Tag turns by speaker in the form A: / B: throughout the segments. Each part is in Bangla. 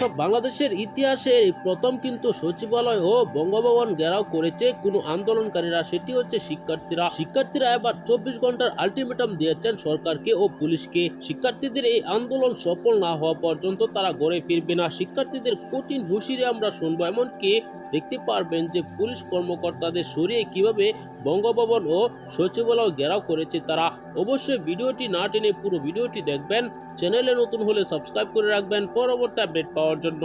A: সব বাংলাদেশের ইতিহাসে প্রথম কিন্তু সচিবালয় ও বঙ্গভবন ঘেরাও করেছে কোনো আন্দোলনকারীরা, সেটি হচ্ছে শিক্ষার্থীরা। শিক্ষার্থীরা এবার চব্বিশ ঘণ্টার আলটিমেটাম দিয়েছেন সরকারকে ও পুলিশকে। শিক্ষার্থীদের এই আন্দোলন সফল না হওয়া পর্যন্ত তারা গড়ে ফিরবে না। শিক্ষার্থীদের কঠিন হুঁশিয়ারি আমরা শুনব, এমনকি দেখতে পারবেন যে পুলিশ কর্মকর্তাদের সরিয়ে কীভাবে বঙ্গভবন ও সচিবালয় ঘেরাও করেছে তারা। অবশ্যই ভিডিওটি না টেনে পুরো ভিডিওটি দেখবেন। চ্যানেলে নতুন হলে সাবস্ক্রাইব করে রাখবেন পরবর্তী আপডেট পাওয়ার জন্য।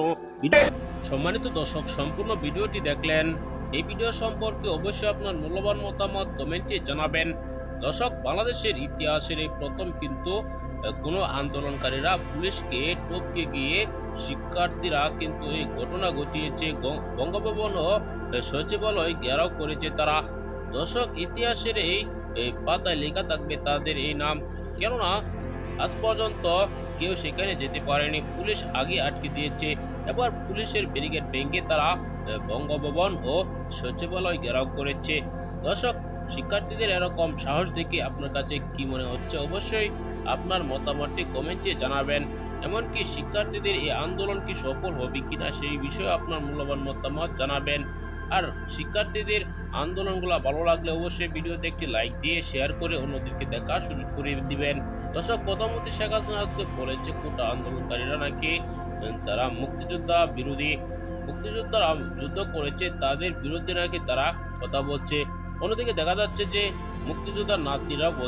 A: সম্মানিত দর্শক, সম্পূর্ণ ভিডিওটি দেখলেন। এই ভিডিও সম্পর্কে অবশ্যই আপনার মূল্যবান মতামত কমেন্টে জানাবেন। দর্শক, বাংলাদেশের ইতিহাসের এই প্রথম কিন্তু কোনো আন্দোলনকারীরা পুলিশকে টপকে গিয়ে শিক্ষার্থীরা কিন্তু এই ঘটনা ঘটিয়েছে। বঙ্গভবন ও সচিবালয় ঘেরাও করেছে তারা। দর্শক, ইতিহাসের এই পাতায় লেখা থাকবে তাদের এই নাম। কেননা, আজ পর্যন্ত কেউ সেখানে যেতে পারেনি। পুলিশ আগে আটকে দিয়েছে। এবার পুলিশের ব্যারিকেড ভেঙে তারা বঙ্গভবন ও সচিবালয় ঘেরাও করেছে। দর্শক, শিক্ষার্থীদের এরকম সাহস দেখে আপনার কাছে কি মনে হচ্ছে? অবশ্যই আপনার মতামতটি কমেন্টে জানাবেন। এমনকি শিক্ষার্থীদের এই আন্দোলন কি সফল হবে কিনা সেই বিষয়ে আপনার মূল্যবান মতামত জানাবেন। আর শিক্ষার্থীদের আন্দোলনগুলো ভালো লাগলে অবশ্যই ভিডিওতে একটি লাইক দিয়ে শেয়ার করে অন্যদেরকে দেখা শুরু করে দিবেন। দর্শক প্রধানমন্ত্রী শেখ হাসিনা, আজকে বলেছে কোটা আন্দোলনকারীরা নাকি তারা মুক্তিযোদ্ধা বিরোধী, মুক্তিযোদ্ধারা যুদ্ধ করেছে, তাদের বিরুদ্ধে নাকি তারা কথা বলছে। অন্যদিকে দেখা যাচ্ছে যে মুক্তিযোদ্ধার নাতিরা